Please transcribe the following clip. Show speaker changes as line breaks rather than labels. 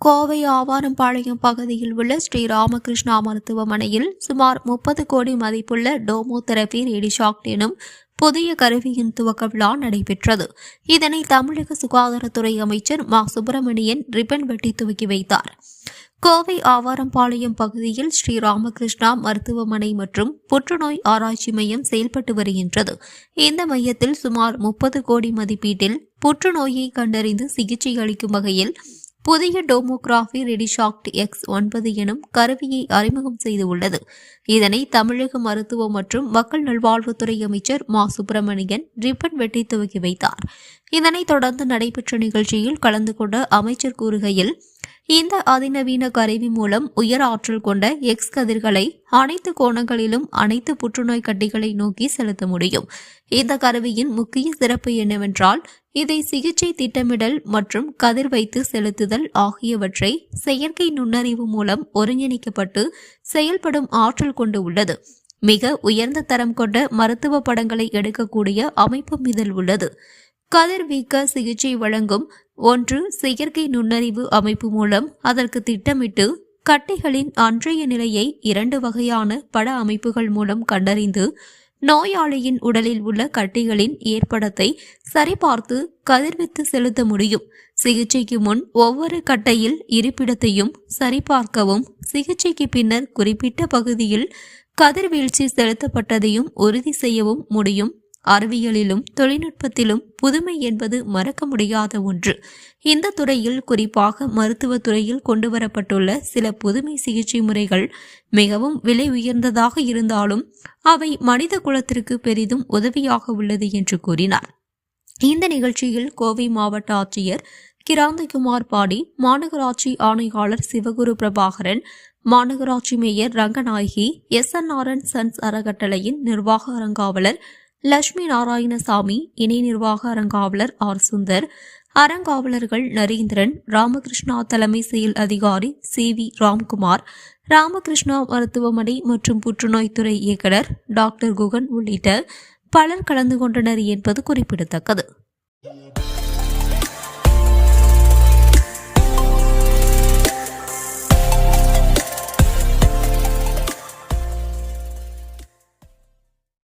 கோவை ஆவாரம்பாளையம் பகுதியில் உள்ள ஸ்ரீ ராமகிருஷ்ணா மருத்துவமனையில் சுமார் முப்பது கோடி மதிப்புள்ள டோமோ தெரபி ரேடிஷாக்ட் எனும் புதிய கருவியின் துவக்க விழா நடைபெற்றது. இதனை தமிழக சுகாதாரத்துறை அமைச்சர் மா. சுப்பிரமணியன் ரிப்பன் வெட்டி துவக்கி வைத்தார். கோவை ஆவாரம்பாளையம் பகுதியில் ஸ்ரீ ராமகிருஷ்ணா மருத்துவமனை மற்றும் புற்றுநோய் ஆராய்ச்சி மையம் செயல்பட்டு வருகின்றது. இந்த மையத்தில் சுமார் முப்பது கோடி மதிப்பீட்டில் புற்றுநோயை கண்டறிந்து சிகிச்சை அளிக்கும் வகையில் புதிய டோமோகிராஃபி ரெடிஷாக்ட் எக்ஸ் ஒன்பது எனும் கருவியை அறிமுகம் செய்துள்ளது. இதனை தமிழக மருத்துவ மற்றும் மக்கள் நல்வாழ்வுத்துறை அமைச்சர் மா. சுப்பிரமணியன் ரிப்பன் வெட்டி துவக்கி வைத்தார். இதனைத் தொடர்ந்து நடைபெற்ற நிகழ்ச்சியில் கலந்து கொண்ட அமைச்சர் கூறுகையில் இந்த அதிநவீன கருவி மூலம் உயர் ஆற்றல் கொண்ட எக்ஸ் கதிர்களை அனைத்து கோணங்களிலும் அனைத்து புற்றுநோய் கட்டிகளை நோக்கி செலுத்த முடியும். இந்த கருவியின் முக்கிய சிறப்பு என்னவென்றால் இதை சிகிச்சை திட்டமிடல் மற்றும் கதிர் வைத்து செலுத்துதல் ஆகியவற்றை செயற்கை நுண்ணறிவு மூலம் ஒருங்கிணைக்கப்பட்டு செயல்படும் ஆற்றல் கொண்டு உள்ளது. மிக உயர்ந்த தரம் கொண்ட மருத்துவ படங்களை எடுக்கக்கூடிய அமைப்பும் இதில் உள்ளது. கதிர்வீக்க சிகிச்சை வழங்கும் ஒன்று செயற்கை நுண்ணறிவு அமைப்பு மூலம் அதற்கு திட்டமிட்டு கட்டிகளின் அன்றைய நிலையை இரண்டு வகையான பட அமைப்புகள் மூலம் கண்டறிந்து நோயாளியின் உடலில் உள்ள கட்டிகளின் ஏற்படத்தை சரிபார்த்து கதிர்வித்து செலுத்த முடியும். சிகிச்சைக்கு முன் ஒவ்வொரு கட்டையில் இருப்பிடத்தையும் சரிபார்க்கவும் சிகிச்சைக்கு பின்னர் குறிப்பிட்ட பகுதியில் கதிர்வீழ்ச்சி செலுத்தப்பட்டதையும் உறுதி செய்யவும் முடியும். அறிவியலிலும் தொழில்நுட்பத்திலும் புதுமை என்பது மறக்க முடியாத ஒன்று. இந்த துறையில் குறிப்பாக மருத்துவ துறையில் கொண்டுவரப்பட்டுள்ள சில புதுமை சிகிச்சை முறைகள் மிகவும் விலை உயர்ந்ததாக இருந்தாலும் அவை மனித குலத்திற்கு பெரிதும் உதவியாக உள்ளது என்று கூறினார். இந்த நிகழ்ச்சியில் கோவை மாவட்ட ஆட்சியர் கிராந்திகுமார் பாடி மாநகராட்சி ஆணையாளர் சிவகுரு பிரபாகரன் மாநகராட்சி mayor Ranganayaki S N R sons அறக்கட்டளையின் நிர்வாக அறங்காவலர் லட்சுமி நாராயணசாமி இணை நிர்வாக அறங்காவலர் ஆர். சுந்தர் அறங்காவலர்கள் நரேந்திரன் ராமகிருஷ்ணா தலைமை செயல் அதிகாரி சி. வி. ராம்குமார் ராமகிருஷ்ணா மருத்துவமனை மற்றும் புற்றுநோய் துறை இயக்குனர் டாக்டர் குகன் உள்ளிட்ட பலர் கலந்து கொண்டனர் என்பது குறிப்பிடத்தக்கது.